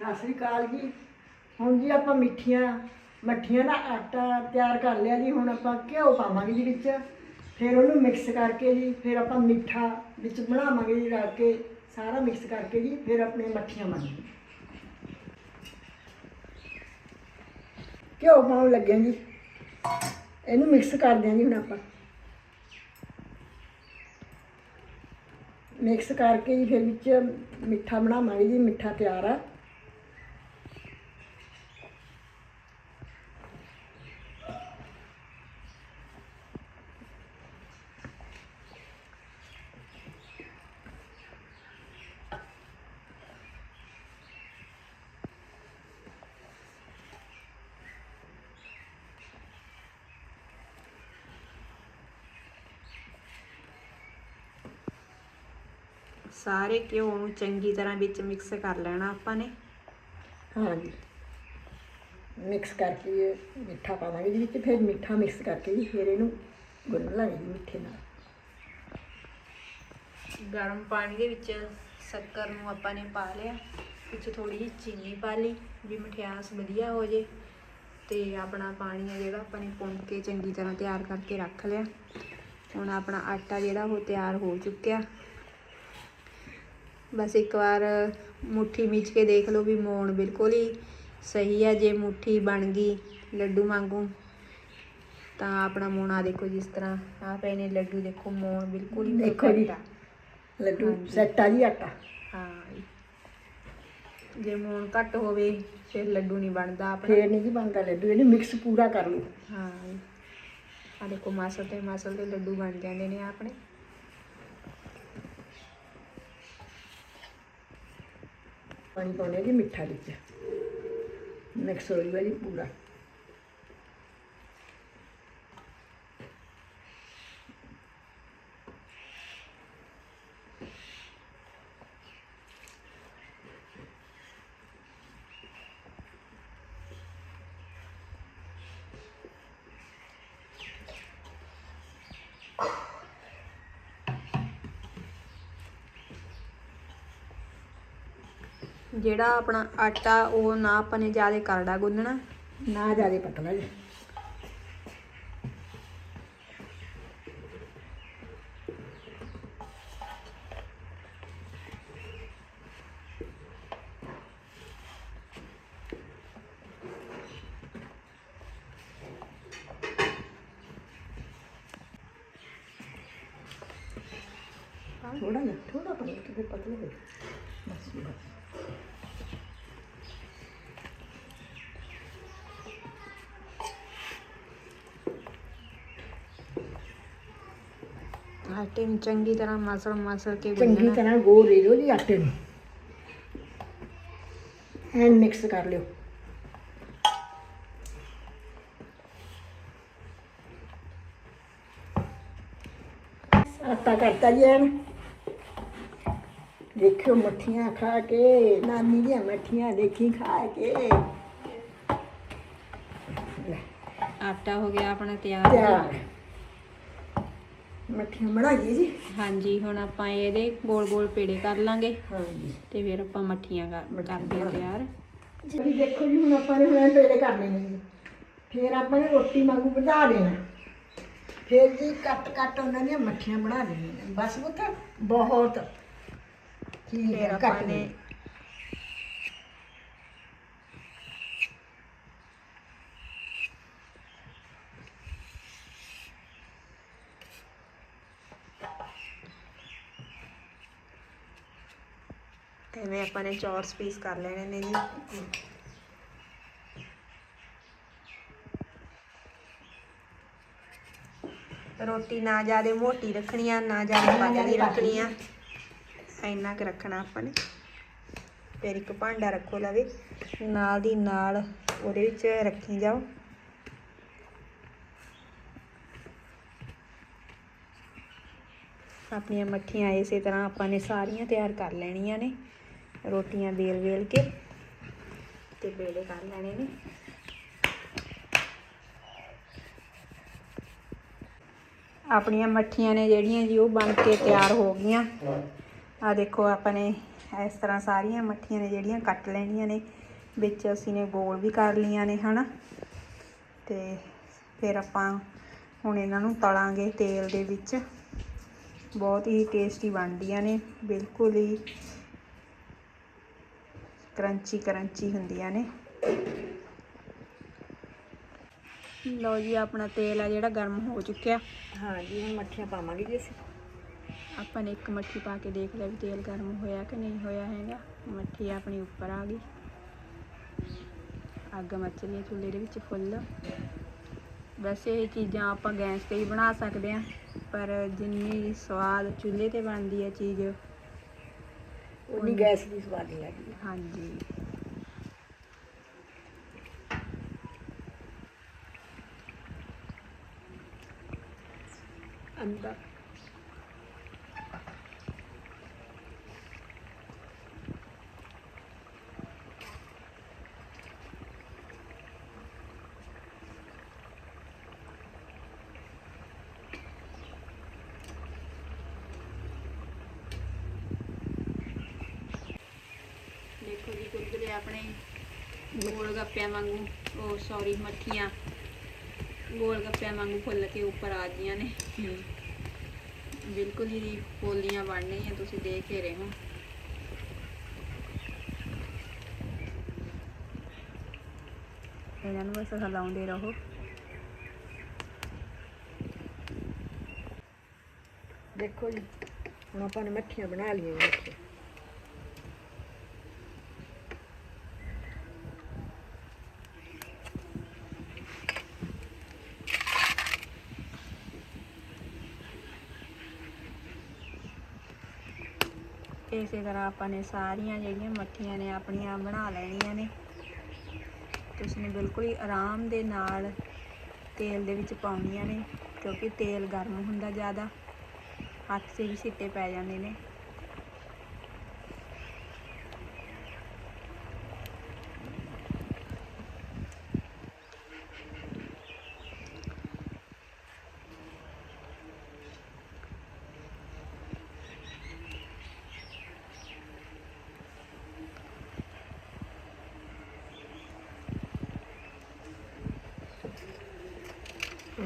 ਸਤਿ ਸ੍ਰੀ ਅਕਾਲ ਜੀ। ਹੁਣ ਜੀ ਆਪਾਂ ਮਿੱਠੀਆਂ, ਮੱਠੀਆਂ ਦਾ ਆਟਾ ਤਿਆਰ ਕਰ ਲਿਆ ਜੀ। ਹੁਣ ਆਪਾਂ ਘਿਓ ਪਾਵਾਂਗੇ ਜੀ ਵਿੱਚ। ਫਿਰ ਉਹਨੂੰ ਮਿਕਸ ਕਰਕੇ ਜੀ, ਫਿਰ ਆਪਾਂ ਮਿੱਠਾ ਵਿੱਚ ਬਣਾਵਾਂਗੇ ਜੀ ਰਲ ਕੇ। ਸਾਰਾ ਮਿਕਸ ਕਰਕੇ ਜੀ, ਫਿਰ ਆਪਣੇ ਮੱਠੀਆਂ ਬਣਾਵਾਂਗੇ ਘਿਓ ਪਾਉਣ ਲੱਗਿਆ ਜੀ। ਇਹਨੂੰ ਮਿਕਸ ਕਰਦੇ ਹਾਂ ਜੀ ਹੁਣ ਆਪਾਂ। ਮਿਕਸ ਕਰਕੇ ਜੀ ਫਿਰ ਵਿੱਚ ਮਿੱਠਾ ਬਣਾਵਾਂਗੇ ਜੀ, ਮਿੱਠਾ ਤਿਆਰ ਆ। ਸਾਰੇ ਘਿਓ ਨੂੰ ਚੰਗੀ ਤਰ੍ਹਾਂ ਵਿੱਚ ਮਿਕਸ ਕਰ ਲੈਣਾ ਆਪਾਂ ਨੇ। ਹਾਂ ਜੀ ਮਿਕਸ ਕਰਕੇ ਮਿੱਠਾ ਪਾਵਾਂਗੇ ਜੀ ਵਿੱਚ ਫਿਰ ਮਿੱਠਾ ਮਿਕਸ ਕਰਕੇ ਜੀ ਫਿਰ ਇਹਨੂੰ ਗੁੰਨ ਲਾਂਗੇ ਜੀ ਮਿੱਠੇ ਨਾਲ। ਗਰਮ ਪਾਣੀ ਦੇ ਵਿੱਚ ਸ਼ੱਕਰ ਨੂੰ ਆਪਾਂ ਨੇ ਪਾ ਲਿਆ ਵਿੱਚ ਥੋੜੀ ਜਿਹੀ ਚੀਨੀ ਪਾ ਲਈ ਵੀ ਮਠਿਆਸ ਵਧੀਆ ਹੋ ਜੇ। ਤੇ ਆਪਣਾ ਪਾਣੀ ਆ ਜਿਹੜਾ ਆਪਾਂ ਨੇ ਪੁੰਨ ਕੇ ਚੰਗੀ ਤਰ੍ਹਾਂ ਤਿਆਰ ਕਰਕੇ ਰੱਖ ਲਿਆ। ਹੁਣ ਆਪਣਾ ਆਟਾ ਜਿਹੜਾ ਉਹ ਤਿਆਰ ਹੋ ਚੁੱਕਿਆ। ਬਸ ਇੱਕ ਵਾਰ ਮੁੱਠੀ ਮੀਚ ਕੇ ਦੇਖ ਲਓ ਵੀ ਮੋਣ ਬਿਲਕੁਲ ਹੀ ਸਹੀ ਹੈ ਜੇ ਮੁੱਠੀ ਬਣ ਗਈ ਲੱਡੂ ਵਾਂਗੂ ਤਾਂ ਆਪਣਾ ਮੋਣ ਆ ਦੇਖੋ ਜਿਸ ਤਰ੍ਹਾਂ ਆ ਪਏ ਨੇ ਲੱਡੂ ਦੇਖੋ ਮੋਣ ਬਿਲਕੁਲ ਹੀ ਦੇਖੋ ਜੀ। ਲੱਡੂ। ਸੈੱਟ ਆ ਜੀ ਆਟਾ ਹਾਂ। ਜੇ ਮੋਣ ਘੱਟ ਹੋਵੇ ਫਿਰ ਲੱਡੂ ਨਹੀਂ ਬਣਦਾ ਆਪਣਾ ਫੇਰ ਨਹੀਂ ਜੀ ਬਣਦਾ ਲੱਡੂ ਇਹਨੂੰ ਮਿਕਸ ਪੂਰਾ ਕਰ ਲਓ ਹਾਂ ਆ ਦੇਖੋ ਮਾਸਲ ਤੇ ਮਾਸਲ ਦੇ ਲੱਡੂ ਬਣ ਜਾਂਦੇ ਨੇ ਆਪਣੇ ਪਾਣੀ ਪਾਉਣੇ ਜੀ ਮਿੱਠਾ ਵਿੱਚ ਮਿਕਸ ਹੋ ਜਾਊਗਾ ਜੀ ਪੂਰਾ। ਜਿਹੜਾ ਆਪਣਾ ਆਟਾ ਉਹ ਨਾ ਆਪਾਂ ਨੇ ਜ਼ਿਆਦਾ ਕਰੜਾ ਗੁੰਨਣਾ, ਨਾ ਜ਼ਿਆਦਾ ਪਤਲਾ ਜੀ ਥੋੜਾ ਜਿਹਾ ਥੋੜਾ ਪਾਣੀ ਕਿ ਪਤਲਾ ਹੋ ਬਸ ਬਸ। ਆਟੇ ਨੂੰ ਚੰਗੀ ਤਰ੍ਹਾਂ ਮਸਲ ਮਸਲ ਕੇ ਚੰਗੀ ਗੁੰਨਣਾ ਤਰ੍ਹਾਂ ਗੋਲ ਦੇ ਦਿਓ ਜੀ ਆਟੇ ਨੂੰ। ਐਨ ਮਿਕਸ ਕਰ ਲਿਓ। ਆਟਾ ਕਰਤਾ ਜੀ ਐਨ। ਦੇਖਿਓ ਮੱਠੀਆਂ ਖਾ ਕੇ ਨਾਨੀ ਦੀਆਂ ਮੱਠੀਆਂ ਦੇਖੀ ਖਾ ਕੇ। ਲੈ, ਆਟਾ ਹੋ ਗਿਆ ਆਪਣਾ ਤਿਆਰ। ਤਿਆਰ। ਮੱਠੀਆਂ ਬਣਾਈਏ ਜੀ। ਹਾਂਜੀ ਹੁਣ ਆਪਾਂ ਇਹਦੇ ਗੋਲ ਗੋਲ ਪੇੜੇ ਕਰ ਲਾਂਗੇ। ਹਾਂਜੀ। ਤੇ ਫਿਰ ਆਪਾਂ ਮੱਠੀਆਂ ਕਰ ਕਰਦੇ ਹਾਂ ਤਿਆਰ। ਜੀ ਦੇਖੋ ਜੀ ਹੁਣ ਆਪਾਂ ਨੇ ਹੁਣ ਪੇੜੇ ਕਰਨੇ ਨੇ। ਜੀ ਫਿਰ ਆਪਾਂ ਨੇ ਰੋਟੀ ਵਾਂਗੂ ਵਧਾ ਦੇਣਾ। ਫਿਰ ਜੀ ਕੱਟ ਕੱਟ ਉਹਨਾਂ ਦੀਆਂ ਮੱਠੀਆਂ ਬਣਾ ਦੇਣੀਆਂ। ਬਸ ਉਹ ਤਾਂ ਬਹੁਤ। ਠੀਕ ਹੈ ਕੱਟ ਨੇ ਐਵੇਂ ਆਪਾਂ ਨੇ ਚੌਰਸ ਪੀਸ ਕਰ ਲੈਣੇ ਨੇ ਜੀ। ਰੋਟੀ ਨਾ ਜ਼ਿਆਦਾ ਮੋਟੀ ਰੱਖਣੀ ਆ ਨਾ ਜ਼ਿਆਦਾ ਪਤਲੀ ਰੱਖਣੀ ਆ। ਇੰਨਾ ਕੁ ਰੱਖਣਾ ਆਪਾਂ ਨੇ। ਫਿਰ ਇੱਕ ਭਾਂਡਾ ਰੱਖੋ ਲਵੇ। ਨਾਲ ਦੀ ਨਾਲ ਉਹਦੇ ਵਿੱਚ ਰੱਖੀ ਜਾਓ। ਆਪਣੀਆਂ ਮੱਠੀਆਂ ਇਸੇ ਤਰ੍ਹਾਂ ਆਪਾਂ ਨੇ ਸਾਰੀਆਂ ਤਿਆਰ ਕਰ ਲੈਣੀਆਂ ਨੇ। ਰੋਟੀਆਂ ਵੇਲ ਵੇਲ ਕੇ ਤੇ ਵੇਲੇ ਕਰ ਲੈਣੇ ਨੇ। ਆਪਣੀਆਂ ਮੱਠੀਆਂ ਨੇ ਜਿਹੜੀਆਂ ਜੀ ਉਹ ਬਣ ਕੇ ਤਿਆਰ ਹੋ ਗਈਆਂ। ਆ ਦੇਖੋ ਆਪਾਂ ਨੇ ਇਸ ਤਰ੍ਹਾਂ ਸਾਰੀਆਂ ਮੱਠੀਆਂ ਨੇ ਜਿਹੜੀਆਂ ਕੱਟ ਲੈਣੀਆਂ ਨੇ, ਵਿੱਚ ਅਸੀਂ ਨੇ ਗੋਲ ਵੀ ਕਰ ਲਈਆਂ ਨੇ, ਹਨਾ। ਤੇ ਫਿਰ ਆਪਾਂ ਹੁਣ ਇਹਨਾਂ ਨੂੰ ਤਲਾਂਗੇ ਤੇਲ ਦੇ ਵਿੱਚ। ਬਹੁਤ ਹੀ ਟੇਸਟੀ ਬਣਦੀਆਂ ਨੇ, ਬਿਲਕੁਲ ਹੀ ਕਰੰਚੀ ਕਰੰਚੀ ਹੁੰਦੀਆਂ ਨੇ। ਲਓ ਜੀ ਆਪਣਾ ਤੇਲ ਆ ਜਿਹੜਾ ਗਰਮ ਹੋ ਚੁੱਕਿਆ। ਹਾਂ ਜੀ ਹੁਣ ਮੱਠੀਆਂ ਪਾਵਾਂਗੇ ਜੀ ਅਸੀਂ। ਆਪਾਂ ਨੇ ਇੱਕ ਮੱਠੀ ਪਾ ਕੇ ਦੇਖ ਲਿਆ ਵੀ ਤੇਲ ਗਰਮ ਹੋਇਆ ਕਿ ਨਹੀਂ ਹੋਇਆ ਹੈਗਾ। ਮੱਠੀ ਆਪਣੀ ਉੱਪਰ ਆ ਗਈ। ਅੱਗ ਮੱਚ ਰਹੀ ਹੈ ਚੁੱਲ੍ਹੇ ਦੇ ਵਿੱਚ ਫੁੱਲ। ਵੈਸੇ ਇਹ ਚੀਜ਼ਾਂ ਆਪਾਂ ਗੈਸ ਤੇ ਹੀ ਬਣਾ ਸਕਦੇ ਹਾਂ ਪਰ ਜਿੰਨੀ ਸਵਾਦ ਚੁੱਲ੍ਹੇ ਤੇ ਬਣਦੀ ਹੈ ਚੀਜ਼ ਉਨੀ ਗੈਸ ਦੀ ਸਵਾਦ ਨਹੀਂ ਲੱਗਦੀ ਹਾਂਜੀ। ਅੰਦਰ ਦੇਖੋ ਜੀ ਕੁਰਕਰੇ ਆਪਣੇ ਗੋਲ ਗੱਪਿਆਂ ਵਾਂਗੂ, ਉਹ ਸੌਰੀ ਮੱਠੀਆਂ, ਗੋਲ ਗੱਪਿਆਂ ਵਾਂਗੂ ਫੁੱਲ ਕੇ ਉੱਪਰ ਆ ਗਈਆਂ ਨੇ। ਬਿਲਕੁਲ ਹੀ ਪੋਲੀਆਂ ਬਣ ਰਹੀਆਂ ਤੁਸੀਂ ਦੇਖ ਹੀ ਰਹੇ ਹੋ। ਇਹਨਾਂ ਨੂੰ ਬਸ ਹਿਲਾਉਂਦੇ ਰਹੋ। ਦੇਖੋ ਜੀ, ਹੁਣ ਆਪਾਂ ਨੇ ਮੱਠੀਆਂ ਬਣਾ ਲਈਆਂ ਜੀ ਇੱਥੇ ਇਸੇ ਤਰ੍ਹਾਂ ਆਪਾਂ ਨੇ ਸਾਰੀਆਂ ਜਿਹੜੀਆਂ ਮੱਠੀਆਂ ਨੇ ਆਪਣੀਆਂ ਬਣਾ ਲੈਣੀਆਂ ਨੇ। ਤੁਸੀਂ ਨੇ ਬਿਲਕੁਲ ਹੀ ਆਰਾਮ ਦੇ ਨਾਲ ਤੇਲ ਦੇ ਵਿੱਚ ਪਾਉਣੀਆਂ ਨੇ, ਕਿਉਂਕਿ ਤੇਲ ਗਰਮ ਹੁੰਦਾ ਜ਼ਿਆਦਾ। ਹੱਥ 'ਤੇ ਵੀ ਸਿੱਟੇ ਪੈ ਜਾਂਦੇ ਨੇ।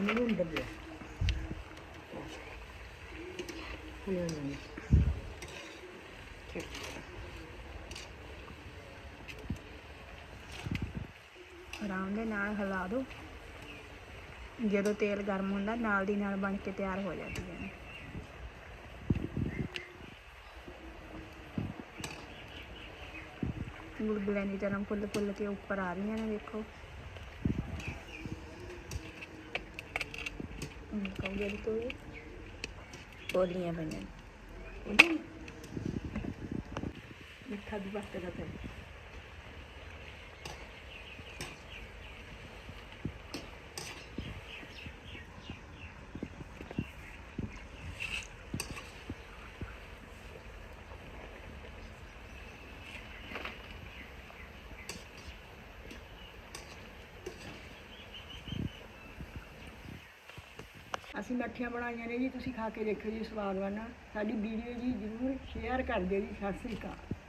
ਉਹਨੂੰ ਅੰਦਰ ਲਿਆ ਹੁਣ ਇਹਨਾਂ ਨੂੰ ਆਰਾਮ ਦੇ ਨਾਲ ਹਿਲਾ ਦਿਓ ਜਦੋਂ ਤੇਲ ਗਰਮ ਹੁੰਦਾ ਨਾਲ ਦੀ ਨਾਲ ਬਣ ਕੇ ਤਿਆਰ ਹੋ ਜਾਂਦੀਆਂ ਨੇ ਗੁਲਗੁਲਿਆਂ ਦੀ ਤਰ੍ਹਾਂ ਫੁੱਲ ਫੁੱਲ ਕੇ ਉੱਪਰ ਆ ਰਹੀਆਂ ਨੇ ਦੇਖੋ ਕਹੋਗੇ ਤੋਂ ਪੋਲੀਆਂ ਪਈਆਂ ਨੇ। ਮਿੱਠਾ ਵੀ ਵਰਤ ਅਸੀਂ ਮੱਠੀਆਂ ਬਣਾਈਆਂ ਨੇ ਜੀ, ਤੁਸੀਂ ਖਾ ਕੇ ਦੇਖਿਓ ਜੀ ਸਵਾਦ ਵਾਲਾ। ਸਾਡੀ ਵੀਡੀਓ ਜੀ ਜ਼ਰੂਰ ਸ਼ੇਅਰ ਕਰ ਦਿਓ ਜੀ, ਸਤਿ ਸ੍ਰੀ ਅਕਾਲ।